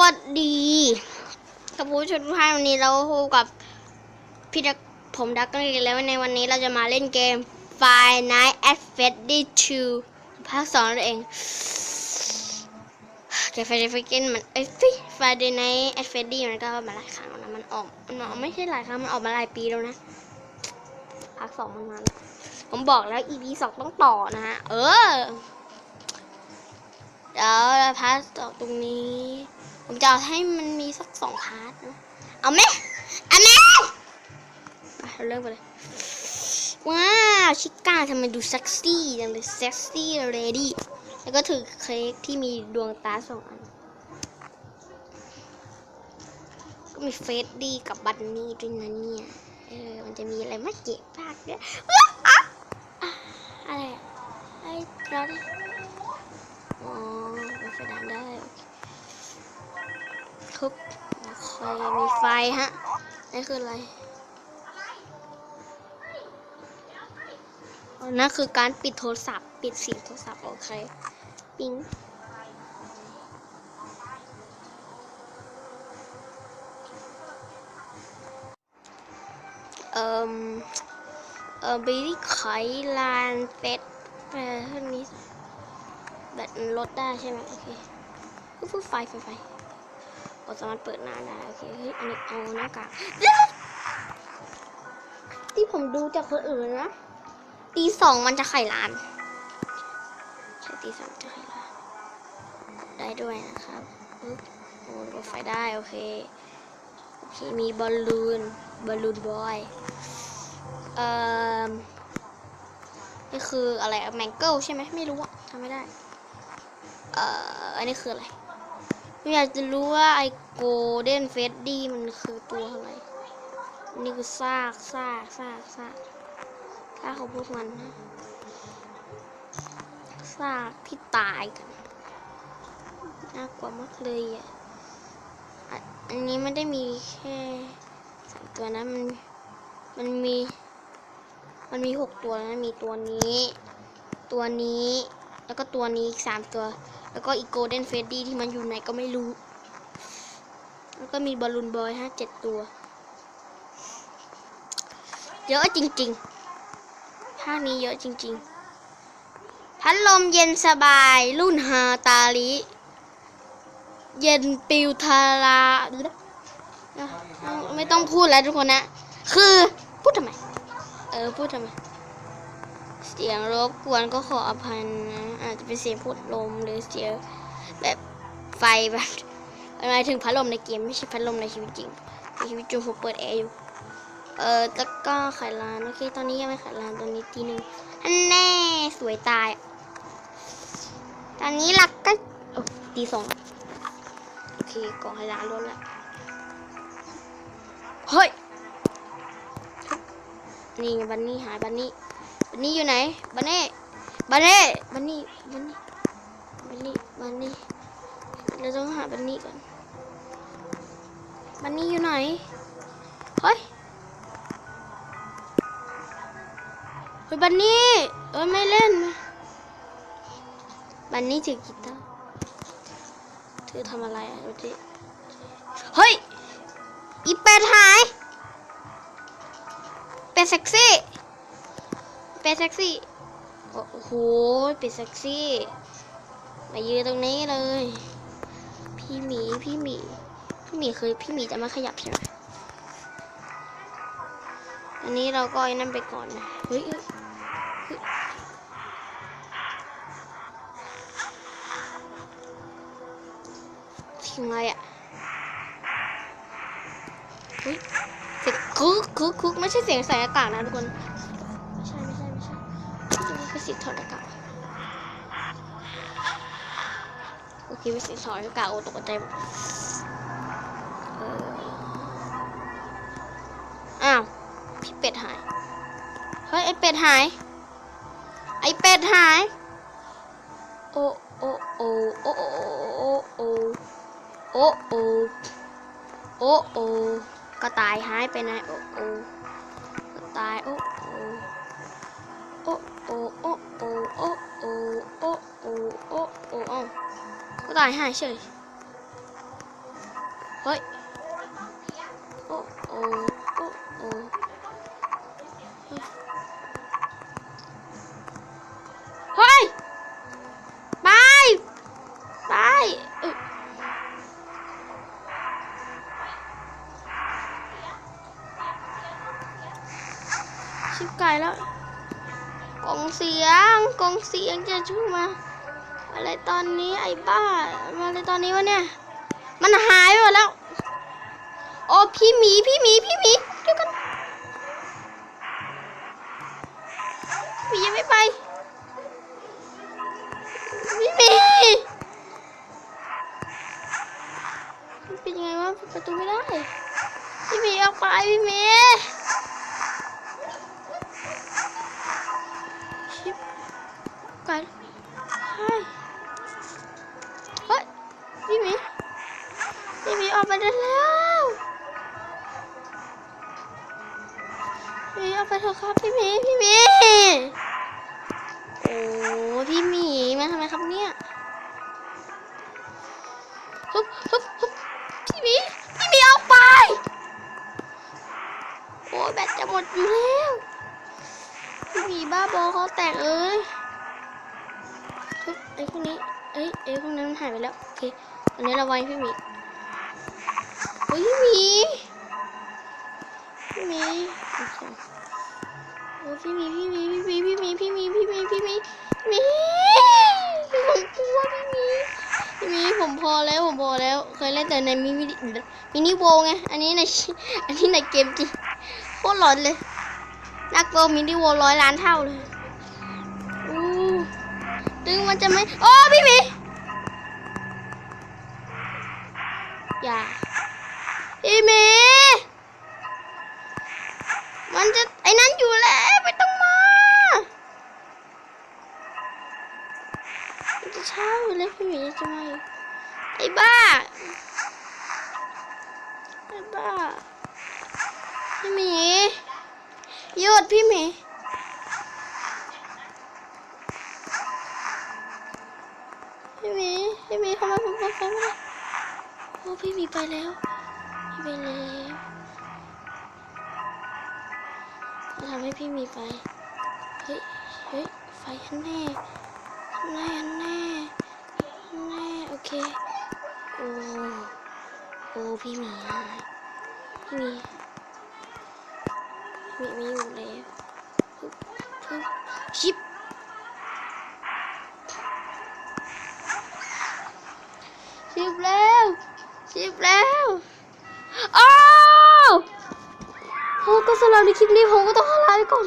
วัสดีกับผู้ชมทุกท่านวันนี้เราพบกับพี่ดักผมดักกันอีกแล้วในวันนี้เราจะมาเล่นเกม Five Nights at Freddy 2ภาคสองนั่นเองเกม Friday f r e a k i n มันเอ้ย Friday Night at Freddy มันก็มาหลายครั้งแล้วนะมันออกมันออกไม่ใช่หลายครั้งมันออกมาหลายปีแล้วนะภาคสองมันมาแล้วผมบอกแล้ว EP สองต้องต่อนะฮะเออเดี๋ยวเราพาร์ทต่อตรงนี้ จะเอาให้มันมีสักสองพาร์ทนะเอาไหมเอาไหมเราเริ่มกันเลย ว้าว ชิก้าทำไมดูเซ็กซี่จังเลยเซ็กซี่เลดี้แล้วก็ถือเค้กที่มีดวงตาสองอัน ก็มีเฟสดีกับบันนี่ด้วยนะเนี่ยเออมันจะมีอะไรมาเจ็บภาคเนี่ยอะไรอไอ้เรานอ๋อเป็นไฟดันได้ ทุบคอยมีไฟฮะนั่นคืออะไรอ๋อนั่นคือการปิดโทรศัพท์ ปิดเสียงโทรศัพท์โอเคปิ๊งเอ่มเอ่อบิลลี่ไขลานเป็ดเออเท่านี้แบตลดได้ใช่ไหมโอเคปุ๊บไฟไฟไฟ ก็สามารถเปิดหน้าได้โอเคเฮ้ยอันนี้เอาหน้ากากที่ผมดูจากคนอื่นนะตีสองมันจะไข่ลานใช่ตีสองจะไข่ลาน ได้ด้วยนะครับปุ๊บโอ้เปิดไฟได้ โอเคโอเคมีบอลลูนบอลลูนบอยเอ่อนี่คืออะไรแมงเกิลใช่ไหมไม่รู้อะทำไม่ได้ เอ่ออันนี้คืออะไร อยากจะรู้ว่าไอโกลเด้นเฟสดี้มันคือตัวอะไร นี่คือซากซากซากซากซากของพวกมันนะซากที่ตายกัน น่ากลัวมากเลยอะอะอันนี้ไม่ได้มีแค่สามตัวนะ มัน มันมี มันมีหกตัวนะ มีตัวนี้ ตัวนี้ แล้วก็ตัวนี้อีกสามตัว แล้วก็อีโกลเด้นเฟดดี้ที่มันอยู่ไหนก็ไม่รู้ แล้วก็มีบอลลูนบอยห้าเจ็ดตัวเยอะจริงๆภาคนี้เยอะจริง ๆ พัดลมเย็นสบายรุ่นฮาตาลิ เย็นปิวทาราอะไม่ต้องพูดแล้วทุกคนนะ คือพูดทำไม เออ พูดทำไม เสียงรบกวนก็ขออภัยนะอาจจะเป็นเสียงพูดลมหรือเสียงแบบไฟแบบหมายถึงพัดลมในเกมไม่ใช่พัดลมในชีวิตจริงในชีวิตจริงผมเปิดแอร์อยู่เออแล้วก็ไขลานโอเคตอนนี้ยังไม่ไขลานตอนนี้ทีหนึ่งอันแน่สวยตาย ตอนนี้หลักก็ตีสองโอเคกล่องไขลานล้วนล้วเฮ้ยนี่บันนี่หายบันนี่ บันนี่อยู่ไหน บันนี่ บันนี่ บันนี่ บันนี่ บันนี่ บันนี่ เราต้องหาบันนี่ก่อน บันนี่อยู่ไหน เฮ้ย เฮ้ย บันนี่เออไม่เล่น บันนี่ถือกีตาร์เธอทำอะไรอะดูดิเฮ้ย อีเป็ดหาย เป็ดเซ็กซี่ เป็ดเซ็กซี่ โอ้โหเป็ดเซ็กซี่ มายืนตรงนี้เลย พี่หมี พี่หมี พี่หมีเคยพี่หมีจะมาขยับใช่ไหมอันนี้เราก็ไอ้นั่นไปก่อนนะเฮ้ยเฮ้งอะไรอะเฮ้ยเสียงคึกคึกคึกไม่ใช่เสียงใส่อากาศนะทุกคน สียงถอดอากาศโอเคเป็นเสียงถอดอากาศโอตกใจหมดเอออ้าวพี่เป็ดหาย เฮ้ยไอเป็ดหาย ไอเป็ดหาย โอโอโอโอโอโอโอโอโอโอโอกระต่ายหายไปไหนโอโอากระต่ายหายเฉย เฮ้ย โอ้โอ้โอ้โอ้เฮ้ย ไป ไปเอ้ยชิบไก่แล้วกล่องเสียงกล่องเสียงจะช่วยมา อะไรตอนนี้ไอ้บ้ามาอะไรตอนนี้วะเนี่ย มันหายไปหมดแล้ว โอ้พี่หมีพี่หมีพี่หมีเดี๋ยวกันพี่ยังไม่ไปพี่หมีเป็นยังไงวะเปิดประตูไม่ได้ พี่หมีออกไปพี่หมีชิบกันเออกไปได้แล้วพี่หมีออกไปเถอะครับพี่หมีพี่หมีโอ้พี่หมีมาทำไมครับเนี่ยฮึบฮึบฮึบพี่หมีพี่หมีออกไป โอ้แบตจะหมดอยู่แล้วพี่หมีบ้าบอเขาแตกเอ้ยฮึบไอ้พวกนี้เอ้ยไอ้พวกนั้นมันหายไปแล้วโอเคอันนี้เราไว้พี่หมี เฮ้ยพี่มีพี่มีโอ้พี่มีพี่มีพี่มีพี่มีพี่มีพี่มีพี่มีพี่หมีผมกลัวพี่มีพี่มีผมพอแล้วผมพอแล้ว เคยเล่นแต่ในมินิมินิโวไงอันนี้ในอันนี้ในเกมจริงโคตรหลอนเลยนักโกมินิโวร้อยล้านเท่าเลยอู้ดึงมันจะไม่โอ้พี่มีอย่า พี่หมีมันจะไอ้นั้นอยู่แล้วไม่ต้องมามันจะเช้าอยู่แล้วพี่หมีจะมาอยู่ไอ้บ้าไอ้บ้าพี่หมีหยุดพี่หมีพี่หมีพี่หมีทำไมผมไปไม่ได้โอ้พี่หมีไปแล้ว พี่ไปแล้วจะทำให้พี่มีไปเฮ้ย เฮ้ย ไฟฮันแน่ฮันแน่ฮันแน่ฮันแน่ โอเค โอ้ โอ้ พี่มีพี่มีมีมีอยู่แล้วปึ๊บปึ๊บชิปชิปแล้วชิปแล้ว อ้าวโอ้ก็สำหรับในคลิปนี้ผมก็ต้องลาไปก่อน